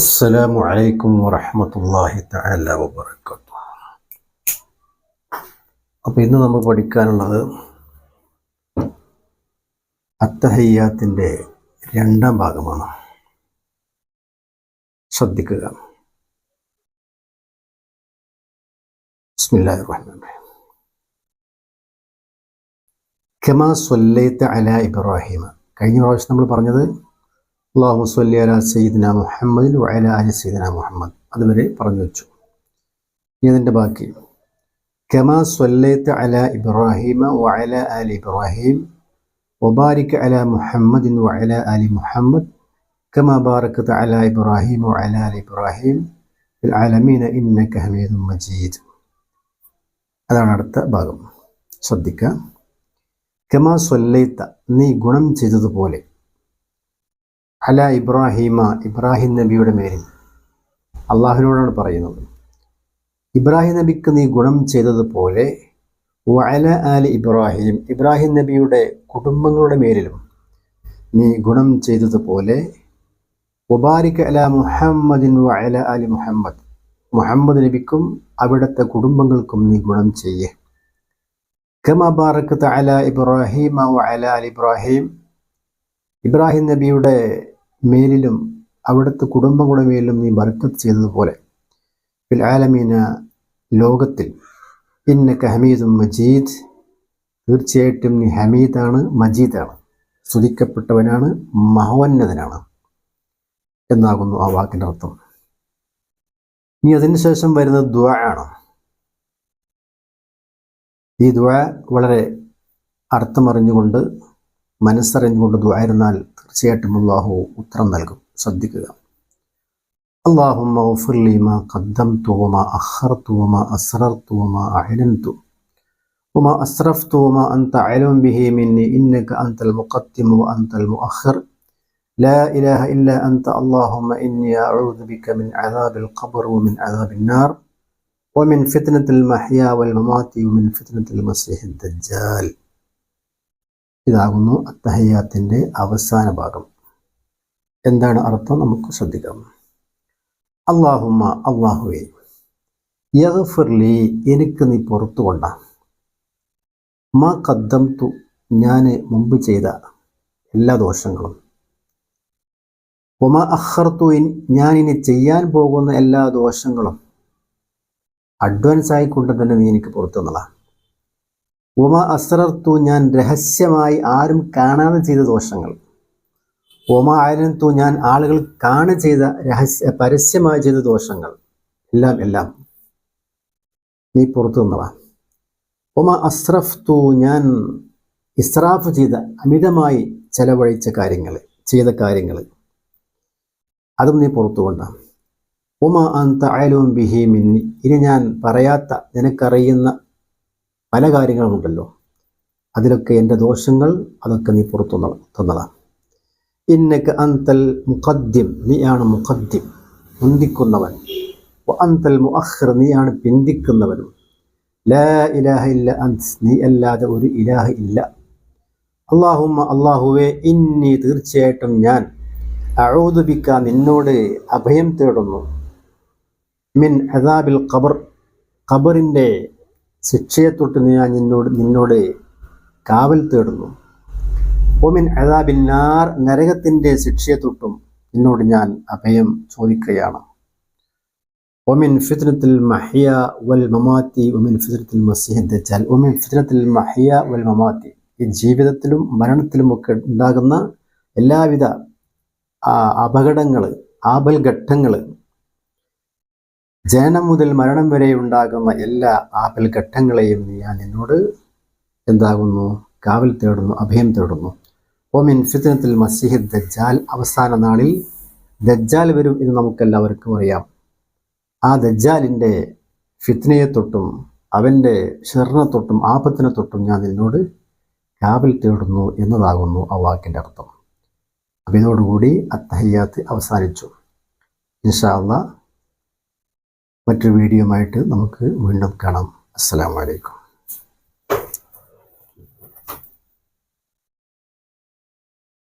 അസ്സലാമു അലൈക്കും വറഹമത്തല്ലാഹി തആല വബറകാതുഹു. അപ്പോൾ ഇന്ന് നമ്മൾ പഠിക്കാനുള്ളത് അത്തഹയ്യാത്തിന്റെ രണ്ടാം ഭാഗമാണ്. ശ്രദ്ധിക്കുക. ബിസ്മില്ലാഹിർ റഹ്മാൻ റഹീം. കമാ സൊല്ലൈത്ത അല ഇബ്രാഹിം കഴിഞ്ഞ പ്രാവശ്യം നമ്മൾ പറഞ്ഞത് അള്ളാഹു സ്വല്ലി അല സയ്യിദ്ന മുഹമ്മദിൻ വഅല അലി സയ്യിദ്ന മുഹമ്മദ് അതുവരെ പറഞ്ഞു വെച്ചു ഇനി അതിൻ്റെ ബാക്കി കമാ സ്വല്ലൈത്ത അല ഇബ്രാഹിമ വഅല അലി ഇബ്രാഹിം وبارك على محمد وعلى آل محمد كما باركت على إبراهيم وعلى آل إبراهيم في العالمين إنك حميد مجيد അതാണ് അടുത്ത ഭാഗം ശ്രദ്ധിക്കുക കമാ സ്വല്ലൈത്ത നീ ഗുണം ചെയ്തതുപോലെ അല ഇബ്രാഹിമ ഇബ്രാഹിം നബിയുടെ മേലിൽ. അള്ളാഹുവിനോടാണ് പറയുന്നത്. ഇബ്രാഹിം നബിക്ക് നീ ഗുണം ചെയ്തതുപോലെ വഅല ആലി ഇബ്രാഹിം ഇബ്രാഹിം നബിയുടെ കുടുംബങ്ങളുടെ മേലിലും നീ ഗുണം ചെയ്തതുപോലെ മുബാരിക് അല മുഹമ്മദിൻ വഅല അലി മുഹമ്മദ്. മുഹമ്മദ് നബിക്കും അവിടുത്തെ കുടുംബങ്ങൾക്കും നീ ഗുണം ചെയ്യേ. കമ ബാറക്കത്ത് അല ഇബ്രാഹിം വഅല ആലി ഇബ്രാഹിം ഇബ്രാഹിം നബിയുടെ മേലിലും അവിടുത്തെ കുടുംബങ്ങളുടെ മേലിലും നീ ബർക്കത്ത് ചെയ്തതുപോലെ. ഫിൽ ആലമീന ലോകത്തിൽ ഇന്നക്ക ഹമീദും മജീദ്. തീർച്ചയായിട്ടും നീ ഹമീദാണ് മജീദാണ്. സ്തുതിക്കപ്പെട്ടവനാണ് മഹോന്നതനാണ്. എന്നാകുന്നു ആ വാക്കിന്റെ അർത്ഥം. ഇനി അതിനുശേഷം വരുന്നത് ദ്വ ആണ്. ഈ ദ്വ വളരെ അർത്ഥമറിഞ്ഞുകൊണ്ട് മനസ്സറിഞ്ഞുകൊണ്ട് ദ്വായിരുന്നാൽ തീർച്ചയായിട്ടും അള്ളാഹു ഉത്തരം നൽകും ശ്രദ്ധിക്കുക اللهم اغفر لي ما قدمت وما أخرت وما أسررت وما أعلنت وما أسرفت وما أنت علم به مني إنك أنت المقدم وأنت المؤخر لا إله إلا أنت اللهم إني أعوذ بك من عذاب القبر ومن عذاب النار ومن فتنة المحيا والممات ومن فتنة المسيح الدجال ഇതാകുന്നു അത്തഹയ്യാത്തിന്റെ അവസാന ഭാഗം. എന്താണ് അർത്ഥം? നമുക്ക് ശ്രദ്ധിക്കാം. അള്ളാഹുമ്മ അള്ളാഹുവേ യഗ്ഫിർലി എനിക്ക് നീ പുറത്തു കൊണ്ട. മാ കദ്ദം തു ഞാൻ മുമ്പ് ചെയ്ത എല്ലാ ദോഷങ്ങളും. ഒമ അഹർത്തു ഞാൻ ഇനി ചെയ്യാൻ പോകുന്ന എല്ലാ ദോഷങ്ങളും. അഡ്വാൻസ് ആയിക്കൊണ്ട് തന്നെ നീ എനിക്ക് പുറത്തു തന്നതാണ് ഒമ അസ്രർത്തു ഞാൻ രഹസ്യമായി ആരും കാണാതെ ചെയ്ത ദോഷങ്ങൾ. ഒമ ആയനത്തു ഞാൻ ആളുകൾ കാണ ചെയ്ത രഹസ്യ പരസ്യമായി ചെയ്ത ദോഷങ്ങൾ. എല്ലാം എല്ലാം. നീ പുറത്തു നിന്നവ. ഒമ അസ്രഫ്തു ഞാൻ ഇസ്രാഫ് ചെയ്ത അമിതമായി ചെലവഴിച്ച കാര്യങ്ങൾ ചെയ്ത കാര്യങ്ങൾ അതും നീ പുറത്തു കൊണ്ട. ഉമ അന്ത അയലും ബിഹി മിന്നി. ഇനി ഞാൻ പറയാത്ത നിനക്കറിയുന്ന പല കാര്യങ്ങളുമുണ്ടല്ലോ അതിലൊക്കെ എന്റെ ദോഷങ്ങൾ അതൊക്കെ നീ പുറത്തു തന്നതാണ് ഇന്നക്ക് അന്തൽ മുഖദ്യം നീയാണ് മുഖദ്യം. മുന്തിക്കുന്നവൻ അന്തൽ മുഅഖർ നീയാണ് പിന്തിക്കുന്നവനും. ലാ ഇലാഹ ഇല്ല അന്ത് നീ അല്ലാതെ ഒരു ഇലാഹ ഇല്ല. അള്ളാഹുമ്മ അള്ളാഹുവെ ഇന്നി തീർച്ചയായിട്ടും ഞാൻ അഴൂതുബിക്ക നിന്നോട് അഭയം തേടുന്നു. മിൻ അദാബിൽ ഖബർ ഖബറിന്റെ ശിക്ഷയെ തൊട്ട് ഞാൻ നിന്നോട് നിന്നോട് കാവൽ തേടുന്നു. ഒമിൻ നാർ നരകത്തിന്റെ ശിക്ഷയെ തൊട്ടും നിന്നോട് ഞാൻ അഭയം ചോദിക്കുകയാണ്. ഒമിൻ ഫിത്നത്തിൽ മഹിയ വൽ മമാത്തി ഒമിൻ ഫിത്നത്തിൽ മസിഹ് ദജാൽ ഒമിൻ ഫിത്നത്തിൽ മഹിയ വൽ മമാത്തി. ഈ ജീവിതത്തിലും മരണത്തിലുമൊക്കെ ഉണ്ടാകുന്ന എല്ലാവിധ അപകടങ്ങൾ ആപൽഘട്ടങ്ങൾ ജനനം മുതൽ മരണം വരെ ഉണ്ടാകുന്ന എല്ലാ ആപൽഘട്ടങ്ങളെയും ഞാൻ എന്നോട് എന്താകുന്നു? കാവൽ തേടുന്നു അഭയം തേടുന്നു. ഓമിൻ ഫിത്തനത്തിൽ മസിഹ് ദജ്ജാൽ. അവസാന നാളിൽ ദജ്ജാൽ വരും എന്ന് നമുക്കെല്ലാവർക്കും അറിയാം. ആ ദജ്ജാലിന്റെ ഫിത്നയെ തൊട്ടും അവന്റെ ഷെറിനെ തൊട്ടും ആപത്തിനെ തൊട്ടും ഞാൻ നിന്നോട് കാവൽ തേടുന്നു എന്നതാകുന്നു ആ വാക്കിന്റെ അർത്ഥം. അപ്പം ഇതോടുകൂടി അത്തഹയ്യാത്ത് അവസാനിച്ചു. ഇൻഷാ അള്ളാ മറ്റൊരു വീഡിയോയുമായിട്ട് നമുക്ക് വീണ്ടും കാണാം. അസ്സാം വലൈക്കും